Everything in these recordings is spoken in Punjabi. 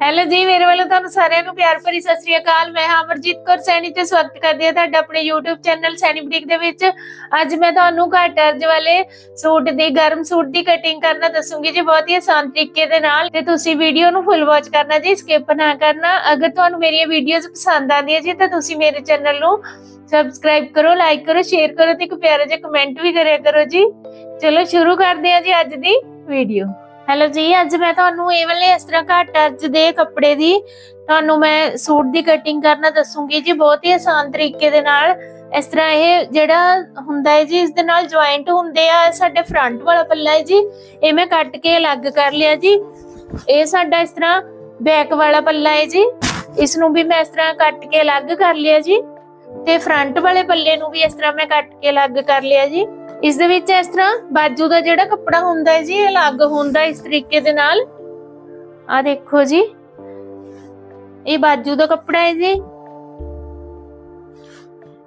ਹੈਲੋ ਜੀ, ਮੇਰੇ ਵੱਲੋਂ ਤੁਹਾਨੂੰ ਸਾਰਿਆਂ ਨੂੰ ਪਿਆਰ ਭਰੀ ਸਤਿ ਸ੍ਰੀ ਅਕਾਲ। ਮੈਂ ਹਾਂ ਅਮਰਜੀਤ ਕੌਰ ਸੈਣੀ ਤੇ ਸਵਾਗਤ ਕਰਦੀ ਹਾਂ ਤੁਹਾਡਾ ਆਪਣੇ YouTube ਚੈਨਲ ਸੈਣੀ ਬੁਟੀਕ ਦੇ ਵਿੱਚ। ਅੱਜ ਮੈਂ ਤੁਹਾਨੂੰ ਘੱਟ ਅਰਜ ਵਾਲੇ ਸੂਟ ਦੀ, ਗਰਮ ਸੂਟ ਦੀ ਕਟਿੰਗ ਕਰਨਾ ਦੱਸੂਗੀ ਜੀ, ਬਹੁਤ ਹੀ ਆਸਾਨ ਤਰੀਕੇ ਦੇ ਨਾਲ। ਤੇ ਤੁਸੀਂ ਵੀਡੀਓ ਨੂੰ ਫੁੱਲ ਵਾਚ ਕਰਨਾ ਜੀ ਸਕਿਪ ਨਾ ਕਰਨਾ। ਅਗਰ ਤੁਹਾਨੂੰ ਮੇਰੀਆਂ ਵੀਡੀਓਜ਼ ਪਸੰਦ ਆਉਂਦੀਆਂ ਜੀ, ਤਾਂ ਤੁਸੀਂ ਮੇਰੇ ਚੈਨਲ ਨੂੰ ਸਬਸਕ੍ਰਾਈਬ ਕਰੋ ਲਾਈਕ ਕਰੋ ਸ਼ੇਅਰ ਕਰੋ ਤੇ ਇੱਕ ਪਿਆਰਾ ਜਿਹਾ ਕਮੈਂਟ ਵੀ ਕਰਿਆ ਕਰੋ ਜੀ। ਚਲੋ, ਸ਼ੁਰੂ ਕਰਦੇ ਹਾਂ ਜੀ ਅੱਜ ਦੀ ਵੀਡੀਓ ਹੈਲੋ ਜੀ, ਅੱਜ ਮੈਂ ਤੁਹਾਨੂੰ ਇਹ ਵਾਲੇ ਇਸ ਤਰ੍ਹਾਂ ਘੱਟ ਅਰਜ ਦੇ ਕੱਪੜੇ ਦੀ ਤੁਹਾਨੂੰ ਮੈਂ ਸੂਟ ਦੀ ਕਟਿੰਗ ਕਰਨਾ ਦੱਸੂਗੀ ਜੀ, ਬਹੁਤ ਹੀ ਆਸਾਨ ਤਰੀਕੇ ਦੇ ਨਾਲ। ਇਸ ਤਰ੍ਹਾਂ ਇਹ ਜਿਹੜਾ ਹੁੰਦਾ ਹੈ ਜੀ, ਇਸ ਦੇ ਨਾਲ ਜੁਆਇੰਟ ਹੁੰਦੇ ਆ ਸਾਡੇ ਫਰੰਟ ਵਾਲਾ ਪੱਲਾ ਹੈ ਜੀ। ਇਹ ਮੈਂ ਕੱਟ ਕੇ ਅਲੱਗ ਕਰ ਲਿਆ ਜੀ। ਇਹ ਸਾਡਾ ਇਸ ਤਰ੍ਹਾਂ ਬੈਕ ਵਾਲਾ ਪੱਲਾ ਹੈ ਜੀ। ਇਸ ਨੂੰ ਵੀ ਮੈਂ ਇਸ ਤਰ੍ਹਾਂ ਕੱਟ ਕੇ ਅਲੱਗ ਕਰ ਲਿਆ ਜੀ। ਤੇ ਫਰੰਟ ਵਾਲੇ ਪੱਲੇ ਨੂੰ ਵੀ ਇਸ ਤਰ੍ਹਾਂ ਮੈਂ ਕੱਟ ਕੇ ਅਲੱਗ ਕਰ ਲਿਆ ਜੀ। ਇਸ ਦੇ ਵਿੱਚ ਇਸ ਤਰ੍ਹਾਂ ਬਾਜੂ ਦਾ ਜਿਹੜਾ ਕੱਪੜਾ ਹੁੰਦਾ ਹੈ ਜੀ, ਇਹ ਅਲੱਗ ਹੁੰਦਾ ਇਸ ਤਰੀਕੇ ਦੇ ਨਾਲ। ਆ ਦੇਖੋ ਜੀ, ਇਹ ਬਾਜੂ ਦਾ ਕੱਪੜਾ ਹੈ ਜੀ।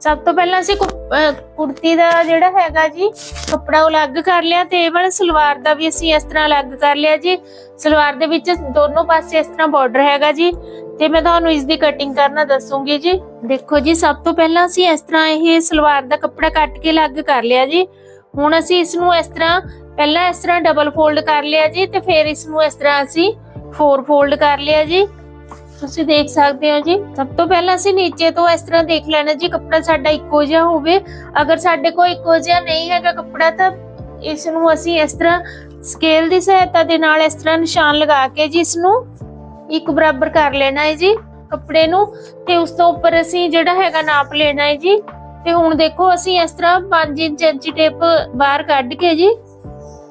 ਸਭ ਤੋਂ ਪਹਿਲਾਂ ਅਸੀਂ ਕੁ- ਅਹ ਕੁੜਤੀ ਦਾ ਜਿਹੜਾ ਹੈਗਾ ਜੀ, ਕੱਪੜਾ ਉਹ ਅਲੱਗ ਕਰ ਲਿਆ ਤੇ ਇਹ ਵਾਲਾ ਸਲਵਾਰ ਦਾ ਵੀ ਅਸੀਂ ਇਸ ਤਰ੍ਹਾਂ ਅਲੱਗ ਕਰ ਲਿਆ ਜੀ। ਸਲਵਾਰ ਦੇ ਵਿੱਚ ਦੋਨੋਂ ਪਾਸੇ ਇਸ ਤਰ੍ਹਾਂ ਬਾਰਡਰ ਹੈਗਾ ਜੀ। ਤੇ ਮੈਂ ਤੁਹਾਨੂੰ ਇਸ ਦੀ ਕਟਿੰਗ ਕਰਨਾ ਦੱਸੂਗੀ ਜੀ। ਦੇਖੋ ਜੀ, ਸਭ ਤੋਂ ਪਹਿਲਾਂ ਅਸੀਂ ਇਸ ਤਰ੍ਹਾਂ ਇਹ ਸਲਵਾਰ ਦਾ ਕੱਪੜਾ ਕੱਟ ਕੇ ਅਲੱਗ ਕਰ ਲਿਆ ਜੀ। ਹੁਣ ਅਸੀਂ ਇਸ ਨੂੰ ਇਸ ਤਰ੍ਹਾਂ ਪਹਿਲਾਂ ਇਸ ਤਰ੍ਹਾਂ ਡਬਲ ਫੋਲਡ ਕਰ ਲਿਆ ਜੀ ਤੇ ਫਿਰ ਇਸ ਨੂੰ ਇਸ ਤਰ੍ਹਾਂ ਅਸੀਂ ਫੋਰ ਫੋਲਡ ਕਰ ਲਿਆ ਜੀ। ਤੁਸੀਂ ਦੇਖ ਸਕਦੇ ਹੋ ਜੀ। ਸਭ ਤੋਂ ਪਹਿਲਾਂ ਅਸੀਂ ਨੀਚੇ ਤੋਂ ਇਸ ਤਰ੍ਹਾਂ ਦੇਖ ਲੈਣਾ ਜੀ, ਕੱਪੜਾ ਸਾਡਾ ਇੱਕੋ ਜਿਹਾ ਹੋਵੇ। ਅਗਰ ਸਾਡੇ ਕੋਲ ਇੱਕੋ ਜਿਹਾ ਨਹੀਂ ਹੈਗਾ ਕੱਪੜਾ, ਤਾਂ ਇਸ ਨੂੰ ਅਸੀਂ ਇਸ ਤਰ੍ਹਾਂ ਸਕੇਲ ਦੀ ਸਹਾਇਤਾ ਦੇ ਨਾਲ ਇਸ ਤਰ੍ਹਾਂ ਨਿਸ਼ਾਨ ਲਗਾ ਕੇ ਜੀ, ਇਸ ਨੂੰ ਇੱਕ ਬਰਾਬਰ ਕਰ ਲੈਣਾ ਹੈ ਜੀ ਕੱਪੜੇ ਨੂੰ। ਤੇ ਉਸ ਤੋਂ ਉੱਪਰ ਅਸੀਂ ਜਿਹੜਾ ਹੈਗਾ ਨਾਪ ਲੈਣਾ ਹੈ ਜੀ। ਤੇ ਹੁਣ ਦੇਖੋ, ਅਸੀਂ ਇਸ ਤਰ੍ਹਾਂ 5 ਇੰਚ ਇੰਚੀ ਟੇਪ ਬਾਹਰ ਕੱਢ ਕੇ ਜੀ।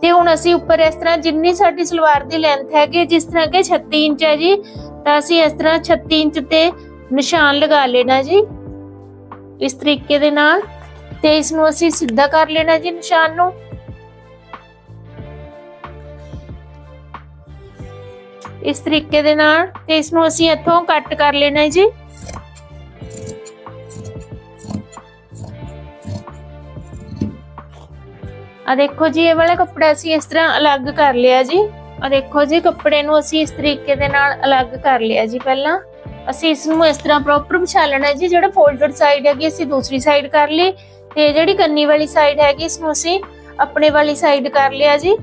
ਤੇ ਹੁਣ ਅਸੀਂ ਉੱਪਰ ਇਸ ਤਰ੍ਹਾਂ ਜਿੰਨੀ ਸਾਡੀ ਸਲਵਾਰ ਦੀ ਲੈਂਥ ਹੈਗੀ, ਜਿਸ ਤਰ੍ਹਾਂ ਕਿ 36 ਇੰਚ ਹੈ ਜੀ। ਤਾਂ ਅਸੀਂ ਇਸ ਤਰ੍ਹਾਂ 36 ਇੰਚ ਤੇ ਨਿਸ਼ਾਨ ਲਗਾ ਲੈਣਾ ਜੀ, ਇਸ ਤਰੀਕੇ ਦੇ ਨਾਲ। ਤੇ ਇਸ ਨੂੰ ਅਸੀਂ ਸਿੱਧਾ ਕਰ ਲੈਣਾ ਜੀ ਨਿਸ਼ਾਨ ਨੂੰ। ਇਸ ਤਰੀਕੇ ਦੇ ਨਾਲ ਤੇ ਇਸ ਨੂੰ ਅਸੀਂ ਇੱਥੋਂ ਕੱਟ ਕਰ ਲੈਣਾ ਜੀ। ਆ ਦੇਖੋ ਜੀ, ਇਹ ਵਾਲਾ ਕੱਪੜਾ ਅਸੀਂ ਇਸ ਤਰ੍ਹਾਂ ਅਲੱਗ ਕਰ ਲਿਆ ਜੀ। ਆ ਦੇਖੋ ਜੀ, ਕੱਪੜੇ ਨੂੰ ਅਸੀਂ ਇਸ ਤਰੀਕੇ ਦੇ ਨਾਲ ਅਲੱਗ ਕਰ ਲਿਆ ਜੀ ਪਹਿਲਾਂ। ਅਸੀਂ ਇਸ ਨੂੰ ਇਸ ਤਰ੍ਹਾਂ ਪ੍ਰੋਪਰ ਵਿਛਾ ਲੈਣਾ ਜੀ, ਜਿਹੜਾ ਫੋਲਡਡ ਸਾਈਡ ਹੈਗੀ, ਅਸੀਂ ਦੂਸਰੀ ਸਾਈਡ ਕਰ ਲਈ। ਤੇ ਜਿਹੜੀ ਕੰਨੀ ਵਾਲੀ ਸਾਈਡ ਹੈਗੀ, ਇਸ ਨੂੰ ਅਸੀਂ ਆਪਣੇ ਵਾਲੀ ਸਾਈਡ ਕਰ ਲਿਆ ਜੀ।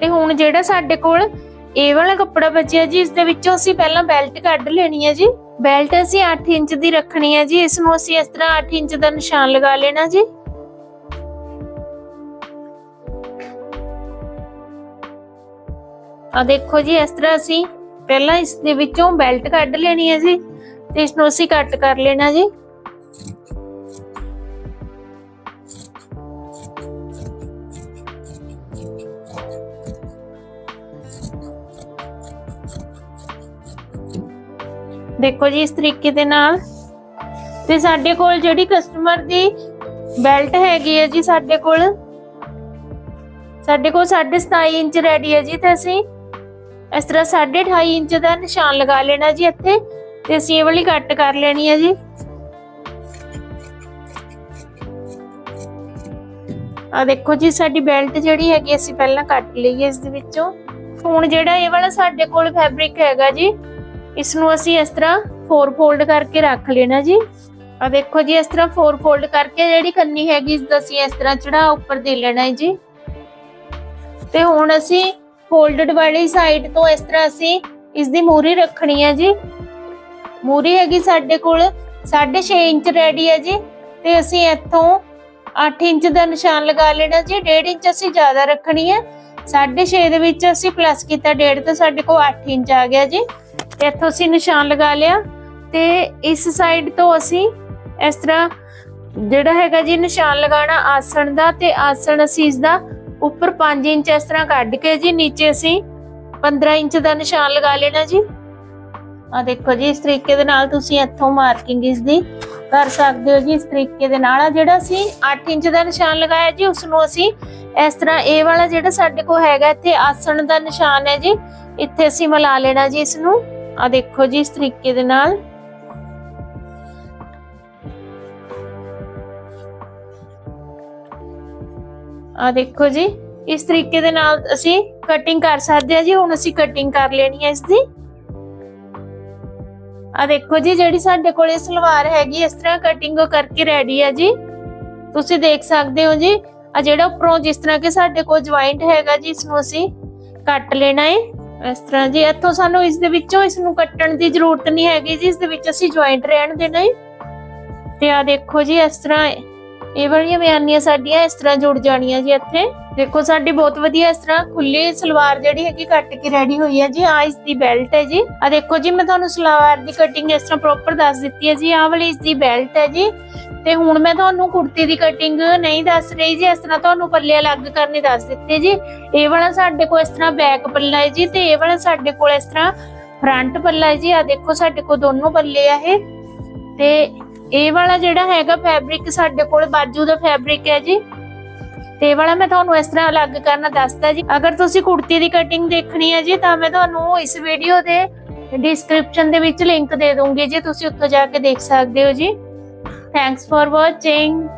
ਤੇ ਹੁਣ ਜਿਹੜਾ ਸਾਡੇ ਕੋਲ ਇਹ ਵਾਲਾ ਕੱਪੜਾ ਬਚਿਆ ਜੀ, ਇਸ ਦੇ ਵਿੱਚੋਂ ਅਸੀਂ ਪਹਿਲਾਂ ਬੈਲਟ ਕੱਢ ਲੈਣੀ ਹੈ ਜੀ। ਬੈਲਟ ਅਸੀਂ 8 ਇੰਚ ਦੀ ਰੱਖਣੀ ਹੈ ਜੀ, ਇਸ ਨੂੰ ਅਸੀਂ ਇਸ ਤਰ੍ਹਾਂ 8 ਇੰਚ ਦਾ ਨਿਸ਼ਾਨ ਲਗਾ ਲੈਣਾ ਜੀ। ਆ ਦੇਖੋ ਜੀ, ਇਸ ਤਰ੍ਹਾਂ ਅਸੀਂ ਪਹਿਲਾਂ ਇਸ ਦੇ ਵਿੱਚੋਂ ਬੈਲਟ ਕੱਢ ਲੈਣੀ ਹੈ ਜੀ ਤੇ ਇਸ ਨੂੰ ਅਸੀਂ ਕੱਟ ਕਰ ਲੈਣਾ ਜੀ। ਦੇਖੋ ਜੀ, ਇਸ ਤਰੀਕੇ ਦੇ ਨਾਲ। ਤੇ ਸਾਡੇ ਕੋਲ ਜਿਹੜੀ ਕਸਟਮਰ ਦੀ ਬੈਲਟ ਹੈਗੀ ਹੈ ਜੀ ਸਾਡੇ ਕੋਲ ਸਾਡੇ ਕੋਲ 27 ਇੰਚ ਰੈਡੀ ਹੈ ਜੀ ਤੇ ਅਸੀਂ ਇਸ ਤਰ੍ਹਾਂ 28 ਇੰਚ ਦਾ ਨਿਸ਼ਾਨ ਲਗਾ ਲੈਣਾ ਜੀ ਇੱਥੇ ਤੇ ਅਸੀਂ ਇਹ ਵਾਲੀ ਕੱਟ ਕਰ ਲੈਣੀ ਹੈ ਜੀ। ਆ ਦੇਖੋ ਜੀ, ਸਾਡੀ ਬੈਲਟ ਜਿਹੜੀ ਹੈਗੀ ਅਸੀਂ ਪਹਿਲਾਂ ਕੱਟ ਲਈ ਹੈ ਇਸ ਦੇ ਵਿੱਚੋਂ। ਹੁਣ ਜਿਹੜਾ ਇਹ ਵਾਲਾ ਸਾਡੇ ਕੋਲ ਫੈਬਰਿਕ ਹੈਗਾ ਜੀ ਇਸ ਨੂੰ ਅਸੀਂ ਇਸ ਤਰ੍ਹਾਂ ਫੋਰ ਫੋਲਡ ਕਰਕੇ ਰੱਖ ਲੈਣਾ ਜੀ। ਆ ਦੇਖੋ ਜੀ, ਇਸ ਤਰ੍ਹਾਂ ਫੋਰ ਫੋਲਡ ਕਰਕੇ ਜਿਹੜੀ ਕੰਨੀ ਹੈਗੀ ਇਸ ਦਾ ਅਸੀਂ ਇਸ ਤਰ੍ਹਾਂ ਚੜਾ ਉੱਪਰ ਦੇ ਲੈਣਾ ਹੈ ਜੀ। ਤੇ ਹੁਣ ਅਸੀਂ ਫੋਲਡਡ ਵਾਲੀ ਸਾਈਡ ਤੋਂ ਇਸ ਤਰ੍ਹਾਂ ਅਸੀਂ ਇਸ ਦੀ ਮੂਰੀ ਰੱਖਣੀ ਹੈ ਜੀ। ਮੂਰੀ ਹੈਗੀ ਸਾਡੇ ਕੋਲ 6.5 ਇੰਚ ਰੈਡੀ ਹੈ ਜੀ ਤੇ ਅਸੀਂ ਇੱਥੋਂ 8 ਇੰਚ ਦਾ ਨਿਸ਼ਾਨ ਲਗਾ ਲੈਣਾ ਜੀ 1.5 ਇੰਚ ਅਸੀਂ ਜ਼ਿਆਦਾ ਰੱਖਣੀ ਹੈ 6.5 ਦੇ ਵਿੱਚ ਅਸੀਂ ਪਲੱਸ ਕੀਤਾ 1.5 ਤਾਂ ਸਾਡੇ ਕੋਲ 8 ਇੰਚ ਆ ਗਿਆ ਜੀ। ਤੇ ਇੱਥੋਂ ਅਸੀਂ ਨਿਸ਼ਾਨ ਲਗਾ ਲਿਆ ਤੇ ਇਸ ਸਾਈਡ ਤੋਂ ਅਸੀਂ ਇਸ ਤਰ੍ਹਾਂ ਜਿਹੜਾ ਹੈਗਾ ਜੀ ਨਿਸ਼ਾਨ ਲਗਾਉਣਾ ਆਸਣ ਦਾ ਤੇ ਆਸਣ ਅਸੀਂ ਇਸ ਦਾ ਉੱਪਰ 5 ਇੰਚ ਇਸ ਤਰ੍ਹਾਂ ਕੱਢ ਕੇ ਜੀ, ਨੀਚੇ ਅਸੀਂ 15 ਇੰਚ ਦਾ ਨਿਸ਼ਾਨ ਲਗਾ ਲੈਣਾ ਜੀ। ਆ ਦੇਖੋ ਜੀ, ਇਸ ਤਰੀਕੇ ਦੇ ਨਾਲ ਤੁਸੀਂ ਇੱਥੋਂ ਮਾਰਕਿੰਗ ਇਸ ਦੀ ਕਰ ਸਕਦੇ ਹੋ ਜੀ। ਇਸ ਤਰੀਕੇ ਦੇ ਨਾਲ ਆ ਜਿਹੜਾ ਅਸੀਂ 8 ਇੰਚ ਦਾ ਨਿਸ਼ਾਨ ਲਗਾਇਆ ਜੀ ਉਸ ਨੂੰ ਅਸੀਂ ਇਸ ਤਰ੍ਹਾਂ ਇਹ ਵਾਲਾ ਜਿਹੜਾ ਸਾਡੇ ਕੋਲ ਹੈਗਾ, ਇੱਥੇ ਆਸਣ ਦਾ ਨਿਸ਼ਾਨ ਹੈ ਜੀ, ਇੱਥੇ ਅਸੀਂ ਮਿਲਾ ਲੈਣਾ ਜੀ ਇਸ ਨੂੰ। ਆ ਦੇਖੋ ਜੀ, ਇਸ ਤਰੀਕੇ ਦੇ ਨਾਲ ਆ ਦੇਖੋ ਜੀ, ਇਸ ਤਰੀਕੇ ਦੇ ਨਾਲ ਅਸੀਂ ਕਟਿੰਗ ਕਰ ਸਕਦੇ ਹਾਂ ਜੀ, ਹੁਣ ਅਸੀਂ ਕਟਿੰਗ ਕਰ ਲੈਣੀ ਹੈ ਇਸ ਦੀ ਆ ਦੇਖੋ ਜੀ, ਜਿਹੜੀ ਸਾਡੇ ਕੋਲੇ ਸਲਵਾਰ ਹੈਗੀ, ਇਸ ਤਰ੍ਹਾਂ ਕਟਿੰਗ ਕਰਕੇ ਰੈਡੀ ਹੈ ਜੀ। ਤੁਸੀਂ ਦੇਖ ਸਕਦੇ ਹੋ ਜੀ ਆ ਜਿਹੜਾ ਉੱਪਰੋਂ ਜਿਸ ਤਰ੍ਹਾਂ ਕਿ ਸਾਡੇ ਕੋਲ ਜੁਆਇੰਟ ਹੈਗਾ ਜੀ ਇਸ ਨੂੰ ਅਸੀਂ ਕੱਟ ਲੈਣਾ ਹੈ। ਇਸ ਤਰ੍ਹਾਂ ਜੀ, ਇੱਥੋਂ ਸਾਨੂੰ ਇਸ ਦੇ ਵਿੱਚੋਂ ਇਸ ਨੂੰ ਕੱਟਣ ਦੀ ਜ਼ਰੂਰਤ ਨਹੀਂ ਹੈਗੀ ਜੀ, ਇਸ ਦੇ ਵਿੱਚ ਅਸੀਂ ਜੁਆਇੰਟ ਰਹਿਣ ਦੇਣਾ ਹੈ। ਤੇ ਆ ਦੇਖੋ ਜੀ, ਇਸ ਤਰ੍ਹਾਂ ਇਹ ਵਾਲੀਆਂ ਬਿਆਨੀਆਂ ਸਾਡੀਆਂ ਇਸ ਤਰ੍ਹਾਂ ਜੁੜ ਜਾਣੀਆਂ ਜੀ ਇੱਥੇ। ਦੇਖੋ, ਸਾਡੀ ਬਹੁਤ ਵਧੀਆ ਇਸ ਤਰ੍ਹਾਂ ਖੁੱਲੀ ਸਲਵਾਰ ਜਿਹੜੀ ਹੈਗੀ ਕੱਟ ਕੇ ਰੈਡੀ ਹੋਈ ਹੈ ਜੀ। ਆ ਇਸ ਦੀ ਬੈਲਟ ਹੈ ਜੀ। ਆ ਦੇਖੋ ਜੀ, ਮੈਂ ਤੁਹਾਨੂੰ ਸਲਵਾਰ ਦੀ ਕਟਿੰਗ ਇਸ ਤਰ੍ਹਾਂ ਪ੍ਰੋਪਰ ਦੱਸ ਦਿੱਤੀ ਹੈ ਜੀ। ਆਹ ਵਾਲੀ ਇਸ ਦੀ ਬੈਲਟ ਹੈ ਜੀ। ਤੇ ਹੁਣ ਮੈਂ ਤੁਹਾਨੂੰ ਕੁੜਤੀ ਦੀ ਕਟਿੰਗ ਨਹੀਂ ਦੱਸ ਰਹੀ ਜੀ, ਇਸ ਤਰ੍ਹਾਂ ਤੁਹਾਨੂੰ ਪੱਲੇ ਅਲੱਗ ਕਰਨੇ ਦੱਸ ਦਿੱਤੇ ਜੀ। ਇਹ ਵਾਲਾ ਸਾਡੇ ਕੋਲ ਇਸ ਤਰ੍ਹਾਂ ਬੈਕ ਪੱਲਾ ਹੈ ਜੀ ਤੇ ਇਹ ਵਾਲਾ ਸਾਡੇ ਕੋਲ ਇਸ ਤਰ੍ਹਾਂ ਫਰੰਟ ਪੱਲਾ ਹੈ ਜੀ। ਆ ਦੇਖੋ, ਸਾਡੇ ਕੋਲ ਦੋਨੋਂ ਪੱਲੇ ਆ ਇਹ। ਤੇ ਇਹ ਵਾਲਾ ਜਿਹੜਾ ਹੈਗਾ ਫੈਬਰਿਕ ਸਾਡੇ ਕੋਲ ਬਾਜੂ ਦਾ ਫੈਬਰਿਕ ਹੈ ਜੀ। ਤੇ ਇਹ ਵਾਲਾ ਮੈਂ ਤੁਹਾਨੂੰ ਇਸ ਤਰ੍ਹਾਂ ਅਲੱਗ ਕਰਨਾ ਦੱਸਦਾ ਜੀ। ਅਗਰ ਤੁਸੀਂ ਕੁੜਤੀ ਦੀ ਕਟਿੰਗ ਦੇਖਣੀ ਹੈ ਜੀ, ਤਾਂ ਮੈਂ ਤੁਹਾਨੂੰ ਇਸ ਵੀਡੀਓ ਦੇ ਡਿਸਕ੍ਰਿਪਸ਼ਨ ਦੇ ਵਿੱਚ ਲਿੰਕ ਦੇ ਦੂੰਗੀ ਜੀ। ਤੁਸੀਂ ਉੱਥੋਂ ਜਾ ਕੇ ਦੇਖ ਸਕਦੇ ਹੋ ਜੀ। Thanks for watching